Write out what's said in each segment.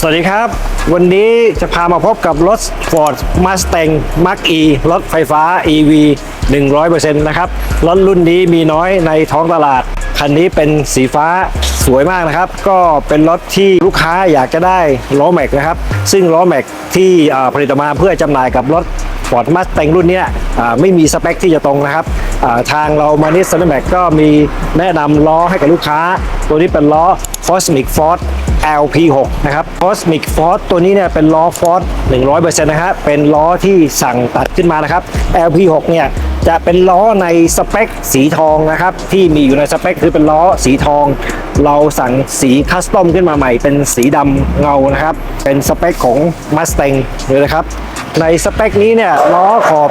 สวัสดีครับ วันนี้จะพามาพบกับรถ Ford Mustang Mach E รถไฟฟ้า EV 100%นะครับ รถรุ่นนี้มีน้อยในท้องตลาด คันนี้เป็นสีฟ้าสวยมากนะครับ ก็เป็นรถที่ลูกค้าอยากจะได้ล้อแม็กนะครับ ซึ่งล้อแม็กที่ผลิตมาเพื่อจำหน่ายกับรถ Ford Mustang รุ่นนี้ไม่มีสเปคที่จะตรงนะครับ ทางเรามานิสซันแม็กก็มีแนะนำล้อให้กับลูกค้า ตัวนี้เป็นล้อ Cosmic Force LP6 นะครับ Cosmic Force ตัวนี้เนี่ยเป็นล้อ Force 100%นะฮะเป็นล้อที่สั่งตัดขึ้นมานะครับ LP6 เนี่ยจะเป็นล้อในสเปคสีทองนะครับ ที่มีอยู่ในสเปคคือเป็นล้อสีทอง เราสั่งสีคัสตอมขึ้นมาใหม่ เป็นสีดำเงานะครับ เป็นสเปคของ Mustang เลยนะครับ ในสเปคนี้เนี่ยล้อขอบ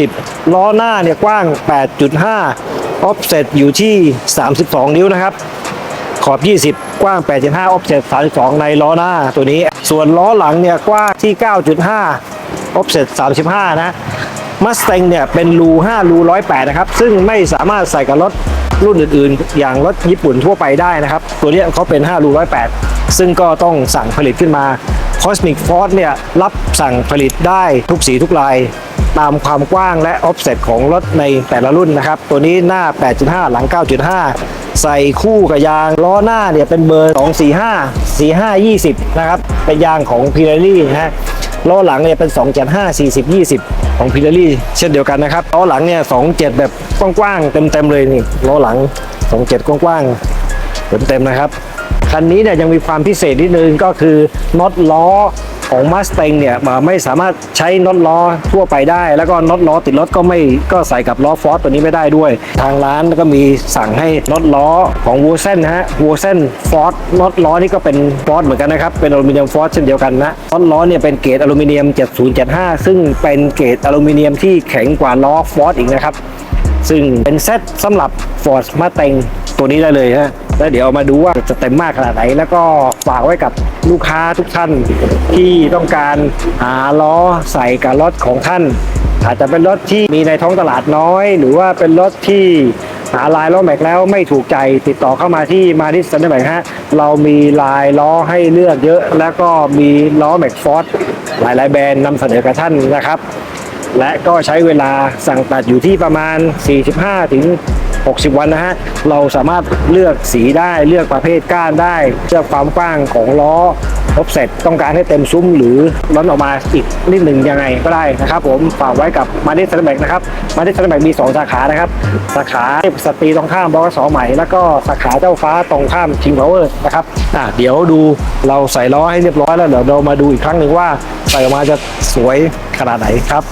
20 ล้อหน้าเนี่ยกว้าง 8.5 offset อยู่ที่ 32 นิ้วนะครับ ขอบ 20 กว้าง 8.5 offset 32 ในล้อหน้าตัวนี้ ส่วนล้อหลังเนี่ยกว้างที่ 9.5 offset 35 นะ Mustang เนี่ยเป็นรู5รู108 นะครับ ซึ่งไม่สามารถใส่กับรถรุ่นอื่นๆ อย่างรถญี่ปุ่นทั่วไปได้นะครับ ตัวนี้เขาเป็น5รู108 ซึ่งก็ต้องสั่งผลิตขึ้นมา Cosmic Force เนี่ยรับสั่งผลิตได้ทุกสีทุกลาย ตามความกว้างและ offset ของรถในแต่ละรุ่นนะครับ ตัวนี้หน้า 8.5 หลัง 9.5 ใส่คู่กับยางล้อหน้าเนี่ยเป็นเบอร์ 245 45 20 นะครับ เป็นยางของ Pirelli นะฮะล้อหลังเนี่ยเป็น 275 40 20 ของ Pirelli เช่นเดียวกันนะครับล้อหลังเนี่ย 27 แบบกว้างๆ เต็มๆเลยนี่ล้อหลัง 27 กว้างๆ เต็มๆนะครับคันนี้เนี่ยยังมีความพิเศษนิดนึงก็คือน็อตล้อ ของ Mustang เนี่ยมาไม่สามารถใช้น็อตล้อทั่วไปได้ แล้วก็น็อตล้อติดรถก็ไม่ก็ใส่กับล้อฟอสตัวนี้ไม่ได้ด้วย ทางร้านก็มีสั่งให้น็อตล้อของวูเซนนะฮะวูเซนฟอสน็อตล้อนี่ก็เป็นฟอสเหมือนกันนะครับเป็นอลูมิเนียมฟอสเช่นเดียวกันนะน็อตล้อเนี่ยเป็นเกรดอลูมิเนียม 7075 ซึ่งเป็นเกรดอลูมิเนียมที่แข็งกว่าล้อฟอสอีกนะครับซึ่งเป็นเซตสำหรับ Ford Mustang ตัวนี้ได้เลยฮะแล้วเดี๋ยวมาดูว่าจะเต็มมากขนาดไหน แล้วก็ฝากไว้กับ ลูกค้าทุกท่านที่ต้องการหาล้อใส่กับรถของท่าน อาจจะเป็นรถที่มีในท้องตลาดน้อย หรือว่าเป็นรถที่หาลายล้อแม็กแล้วไม่ถูกใจติดต่อเข้ามาที่มาดิสซันแม็กฮะเรามีลายล้อให้เลือกเยอะ แล้วก็มีล้อแม็กฟอร์ดหลายๆแบรนด์นำเสนอกับท่านนะครับ และก็ใช้เวลาสั่งตัดอยู่ที่ประมาณ 45ถึง 60 วันนะฮะ เราสามารถเลือกสีได้เลือกประเภทก้านได้ เลือกความกว้างของล้อออฟเซ็ตต้องการให้เต็มซุ้มหรือล้นออกมาอีกนิดหนึ่งยังไงก็ได้นะครับ ผมฝากไว้กับมาดิสซันแบกนะครับมาดิสซันแบกมี 2 สาขานะครับ สาขาสตรีตรงข้ามบกสใหม่ แล้วก็สาขาเจ้าฟ้าตรงข้ามคิงพาวเวอร์นะครับอะเดี๋ยวดูเราใส่ล้อให้เรียบร้อยแล้วเดี๋ยวเรามาดูอีกครั้งหนึ่งว่าใส่ออกมาจะสวยขนาดไหนครับ